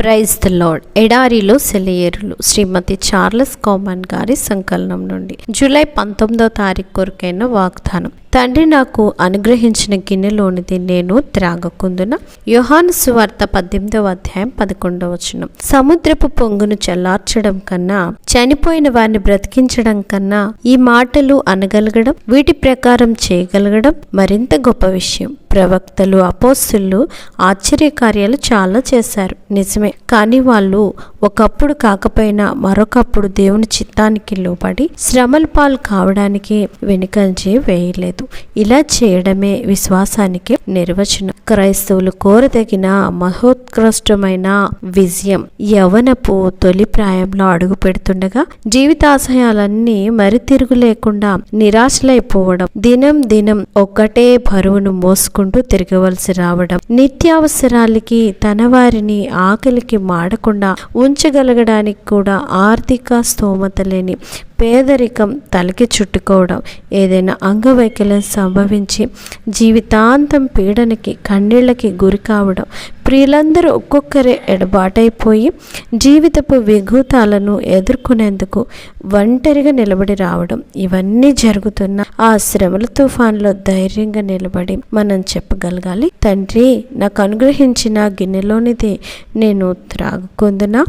Praise the lord ఎడారిలో సెలయేరులు. శ్రీమతి Charles common గారి సంకలనం నుండి. జూలై పంతొమ్మిదో తారీఖు కొరకైన వాగ్దానం. తండ్రి నాకు అనుగ్రహించిన గిన్నెలోనిది నేను త్రాగకుందున యోహాను సువార్త పద్దెనిమిదవ అధ్యాయం పదకొండవ వచనం. సముద్రపు పొంగును చల్లార్చడం కన్నా చనిపోయిన వారిని బ్రతికించడం కన్నా ఈ మాటలు అనగలగడం వీటి ప్రకారం చేయగలగడం మరింత గొప్ప విషయం. ప్రవక్తలు అపోస్తులు ఆశ్చర్యకార్యాలు చాలా చేశారు. నిజమే కానీ వాళ్ళు ఒకప్పుడు కాకపోయినా మరొకప్పుడు దేవుని చిత్తానికి లోబడి శ్రమల పాలు కావడానికి వెనుకంజే వేయలేదు. ఇలా చేయడమే విశ్వాసానికి నిర్వచనం. క్రైస్తవులు కోరదగిన మహోత్కృష్టమైన విజయం యవనపు తొలి ప్రాయంలో అడుగు పెడుతుండగా జీవితాశయాలన్నీ మరి తిరుగు లేకుండా నిరాశలైపోవడం దినం దినం ఒక్కటే బరువును మోసుకుంటూ తిరగవలసి రావడం నిత్యావసరాలకి తన వారిని ఆకలికి మాడకుండా ఉంచగలగడానికి కూడా ఆర్థిక స్తోమత లేని పేదరికం తలకి చుట్టుకోవడం ఏదైనా అంగవైకల్యం సంభవించి జీవితాంతం పీడనకి కన్నీళ్ళకి గురి కావడం ప్రియులందరూ ఒక్కొక్కరే ఎడబాటైపోయి జీవితపు విఘూతాలను ఎదుర్కొనేందుకు ఒంటరిగా నిలబడి రావడం ఇవన్నీ జరుగుతున్న ఆ శ్రమల తుఫాన్లో ధైర్యంగా నిలబడి మనం చెప్పగలగాలి. తండ్రి నాకు అనుగ్రహించిన గిన్నెలోనిది నేను త్రాగుకుందునా?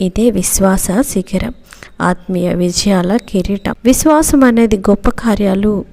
ఇదే విశ్వాస శిఖరం. ఆత్మీయ విజయాల కిరీటం. విశ్వాసం అనేది గొప్ప కార్యాలు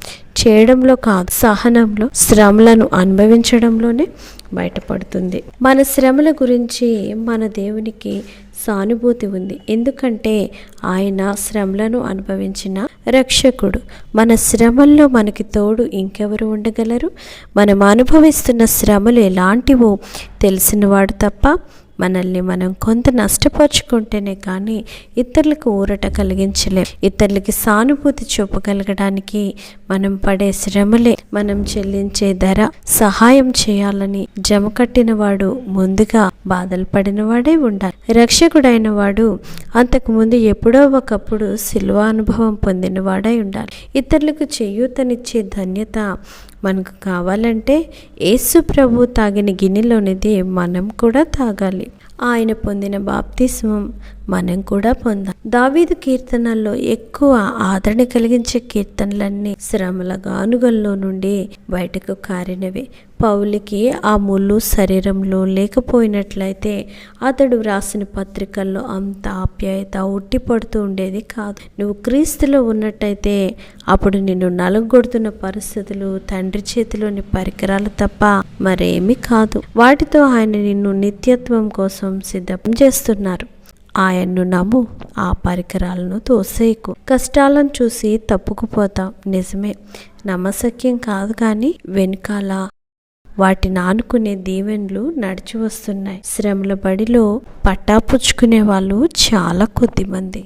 చేయడంలో కాదు సహనంలో శ్రమలను అనుభవించడంలోనే బయటపడుతుంది. మన శ్రమల గురించి మన దేవునికి సానుభూతి ఉంది. ఎందుకంటే ఆయన శ్రమలను అనుభవించిన రక్షకుడు. మన శ్రమల్లో మనకి తోడు ఇంకెవరు ఉండగలరు? మనం అనుభవిస్తున్న శ్రమలు ఎలాంటివో తెలిసినవాడు తప్ప మనల్ని మనం కొంత నష్టపరుచుకుంటేనే కానీ ఇతరులకు ఊరట కలిగించలేం. ఇతరులకి సానుభూతి చూపగలగడానికి మనం పడే శ్రమలే మనం చెల్లించే ధర. సహాయం చేయాలని జమకట్టిన వాడు ముందుగా బాధలు పడిన వాడే ఉండాలి. రక్షకుడైన వాడు అంతకుముందు ఎప్పుడో ఒకప్పుడు శిల్వ అనుభవం పొందిన వాడై ఉండాలి. ఇతరులకు చేయూతనిచ్చే ధన్యత మనకు కావాలంటే యేసు ప్రభు తాగిన గిన్నెలోనిది మనం కూడా తాగాలి. ఆయన పొందిన బాప్తిస్మం మనం కూడా పొందాం. దావీదు కీర్తనల్లో ఎక్కువ ఆదరణ కలిగించే కీర్తనలన్నీ శ్రమల గానుగల్లో నుండి బయటకు కారినవి. పౌలికి ఆ ముళ్ళు శరీరంలో లేకపోయినట్లయితే అతడు వ్రాసిన పత్రికల్లో అంత ఆప్యాయత ఉట్టిపడుతూ ఉండేది కాదు. నువ్వు క్రీస్తులో ఉన్నట్టయితే అప్పుడు నిన్ను నలుగొడుతున్న పరిస్థితులు తండ్రి చేతిలోని పరికరాలు తప్ప మరేమీ కాదు. వాటితో ఆయన నిన్ను నిత్యత్వం కోసం సిద్ధం చేస్తున్నారు. ఆయన్ను నమ్ము ఆ పరికరాలను తోసేయకు. కష్టాలను చూసి తప్పుకుపోతాం నిజమే. నమ్మశక్యం కాదు కానీ వెనుకాల వాటిని ఆనుకునే దీవెన్లు నడిచి వస్తున్నాయి. శ్రమల బడిలో పట్టాపుచ్చుకునే వాళ్ళు చాలా కొద్ది మంది